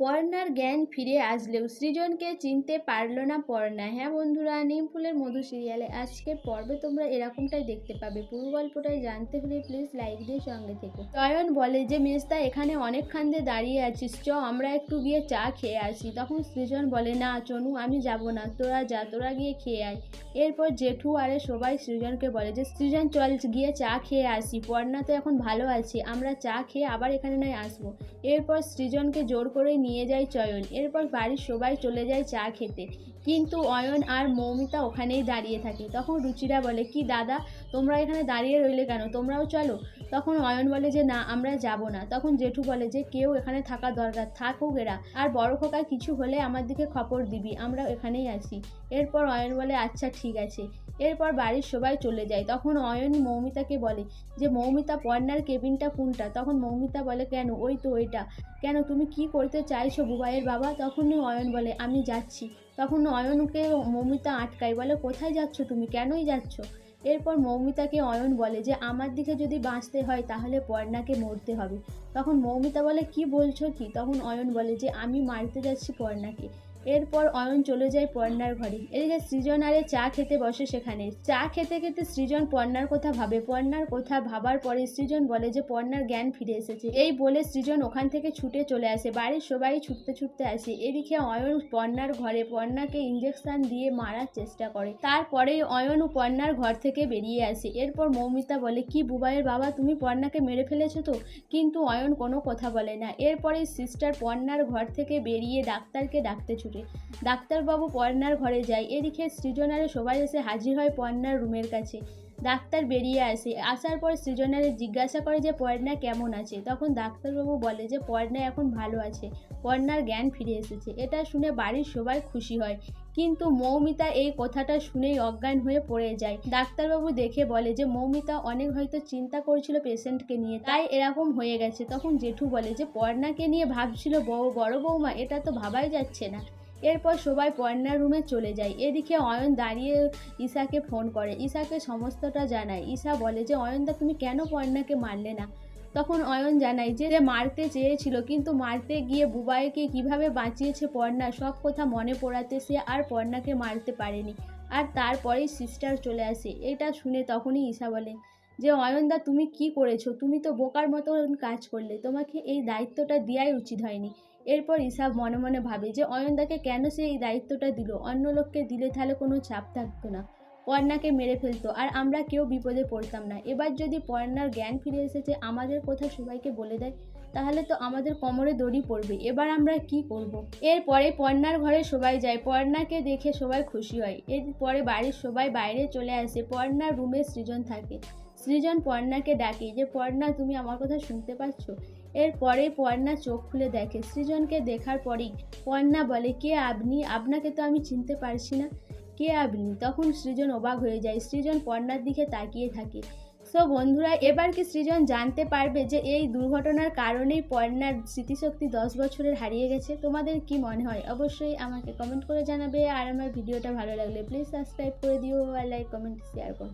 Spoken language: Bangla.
পর্ণার জ্ঞান ফিরে আসলেও সৃজনকে চিনতে পারল না পর্ণা। হ্যাঁ বন্ধুরা, নিম ফুলের মধু সিরিয়ালে আজকের পর্বে তোমরা এরকমটাই দেখতে পাবে। পুরো গল্পটাই জানতে হলে প্লিজ লাইক দিয়ে সঙ্গে থেকো। চয়ন বলে যে, মেজদা, এখানে অনেকক্ষণ দিয়ে দাঁড়িয়ে আছিস, চ, আমরা একটু গিয়ে চা খেয়ে আসি। তখন সৃজন বলে, না, চনু, আমি যাব না, তোরা যা, তোরা গিয়ে খেয়ে আয়। এরপর জেঠু আরে সবাই সৃজনকে বলে যে, সৃজন, চল গিয়ে চা খেয়ে আসি। পর্ণা তো এখন ভালো আছে, আমরা চা খেয়ে আবার এখানে নয় আসব। এরপর সৃজনকে জোর করে নিয়ে যায় চয়ন। এরপর বাড়ির সবাই চলে যায় চা খেতে। কিন্তু অয়ন আর মৌমিতা ওখানেই দাঁড়িয়ে থাকে। তখন রুচিরা বলে, কি দাদা, তোমরা এখানে দাঁড়িয়ে রইলে কেন? তোমরাও চলো। তখন অয়ন বলে যে, না, আমরা যাব না। তখন জেঠু বলে যে, কেউ এখানে থাকা দরকার, থাকুক এরা। আর বড় খোকা, কিছু হলে আমার দিকে খবর দিবি, আমরা এখানেই আছি। এরপর অয়ন বলে আচ্ছা ঠিক আছে। এরপর বাড়ির সবাই চলে যায়। তখন অয়ন মৌমিতাকে বলে যে, মৌমিতা, পর্নার কেবিনটা কোনটা? তখন মৌমিতা বলে, কেন? ওই তো ওইটা। কেন? তুমি কি করতে চাইছো বুবাইয়ের বাবা? তখনই অয়ন বলে, আমি যাচ্ছি। তখন অয়নকে মৌমিতা আটকায়, বলে, কোথায় যাচ্ছ তুমি? কেনই যাচ্ছ? এরপর মৌমিতাকে অয়ন বলে যে, আমার দিকে যদি বাঁচতে হয় তাহলে পর্ণাকে মরতে হবে। তখন মৌমিতা বলে, কি বলছো কি? তখন অয়ন বলে যে, আমি মারতে যাচ্ছি পর্ণাকে। এরপর অয়ন চলে যায় পর্ণার ঘরে। এদিকে সৃজন আরে চা খেতে বসে সেখানে। চা খেতে খেতে সৃজন পর্ণার কথা ভাবে। পর্ণার কথা ভাবার পরে সৃজন বলে যে পর্ণার জ্ঞান ফিরে এসেছে। এই বলে সৃজন ওখান থেকে ছুটে চলে আসে। বাড়ির সবাই ছুটতে ছুটতে আসে। এদিকে অয়ন পর্ণার ঘরে পর্ণাকে ইঞ্জেকশন দিয়ে মারার চেষ্টা করে। তারপরে অয়ন ও পর্ণার ঘর থেকে বেরিয়ে আসে। এরপর মৌমিতা বলে, কি বুবাইয়ের বাবা, তুমি পর্ণাকে মেরে ফেলেছো তো? কিন্তু অয়ন কোনো কথা বলে না। এরপরে সিস্টার পর্ণার ঘর থেকে বেরিয়ে ডাক্তারকে ডাকতে ছুটে ডাক্তারবাবু পর্ণার ঘরে যায়। এদিকে সৃজনারে সবাই এসে হাজির হয় পর্ণার রুমের কাছে। ডাক্তার বেরিয়ে আসে। আসার পর সৃজনারে জিজ্ঞাসা করে যে, পর্ণা কেমন আছে? তখন ডাক্তারবাবু বলে যে, পর্ণা এখন ভালো আছে। পর্ণার জ্ঞান ফিরে এসেছে। এটা শুনে বাড়ির সবাই খুশি হয়। কিন্তু মৌমিতা এই কথাটা শুনেই অজ্ঞান হয়ে পড়ে যায়। ডাক্তারবাবু দেখে বলে যে, মৌমিতা অনেক হয়তো চিন্তা করছিল পেশেন্টকে নিয়ে। তাই এরকম হয়ে গেছে। তখন জেঠু বলে যে, পর্ণাকে নিয়ে ভাবছিল বড় বড় বৌমা এটা তো ভাবাই যাচ্ছে না। এরপর সবাই পর্ণার রুমে চলে যায়। এদিকে অয়ন দাঁড়িয়ে ঈশাকে ফোন করে। ঈশাকে সমস্তটা জানায়। ঈশা বলে যে অয়নদা তুমি কেন পর্ণাকে মারলে না? তখন অয়ন জানায় যে মারতে চেয়েছিল, কিন্তু মারতে গিয়ে বুবাইকে কীভাবে বাঁচিয়েছে পর্ণা? সব কথা মনে পড়াতে সে আর পর্ণাকে মারতে পারেনি। আর তারপরেই সিস্টার চলে আসে। এটা শুনে তখনই ঈশা বলে যে অয়নদা তুমি কি করেছ? তুমি তো বোকার মতো কাজ করলে। তোমাকে এই দায়িত্বটা দেওয়াই উচিত হয়নি। এরপর ইসাব মনে মনে ভাবে যে অয়নদাকে কেন সে এই দায়িত্বটা দিল? অন্য লোককে দিলে তাহলে কোনো চাপ থাকতো না। পর্ণাকে মেরে ফেলতো। আর আমরা কেউ বিপদে পড়তাম না। এবার যদি পর্ণার জ্ঞান ফিরে এসেছে, আমাদের কথা সবাইকে বলে দেয়, তাহলে তো আমাদের কোমরে দড়ি পড়বে। এবার আমরা কি করব। এরপরে পর্ণার ঘরে সবাই যায়। পর্ণাকে দেখে সবাই খুশি হয়। এরপরে বাড়ির সবাই বাইরে চলে আসে। পর্ণার রুমে সৃজন থাকে। সৃজন পর্ণাকে ডাকে যে, পর্ণা, তুমি আমার কথা শুনতে পাচ্ছ? এরপরে পর্ণা চোখ খুলে দেখে। সৃজনকে দেখার পরেই পর্ণা বলে, কে আপনি? আপনাকে তো আমি চিনতে পারছি না। কে আপনি? তখন সৃজন অবাক হয়ে যায়। সৃজন পর্ণার দিকে তাকিয়ে থাকে। সো বন্ধুরা, এবার কি সৃজন জানতে পারবে যে এই দুর্ঘটনার কারণেই পর্ণার স্মৃতিশক্তি দশ বছরের হারিয়ে গেছে? তোমাদের কি মনে হয়? অবশ্যই আমাকে কমেন্ট করে জানাবে। আর আমার ভিডিওটা ভালো লাগলে প্লিজ সাবস্ক্রাইব করে দিও। আর লাইক কমেন্ট শেয়ার করো।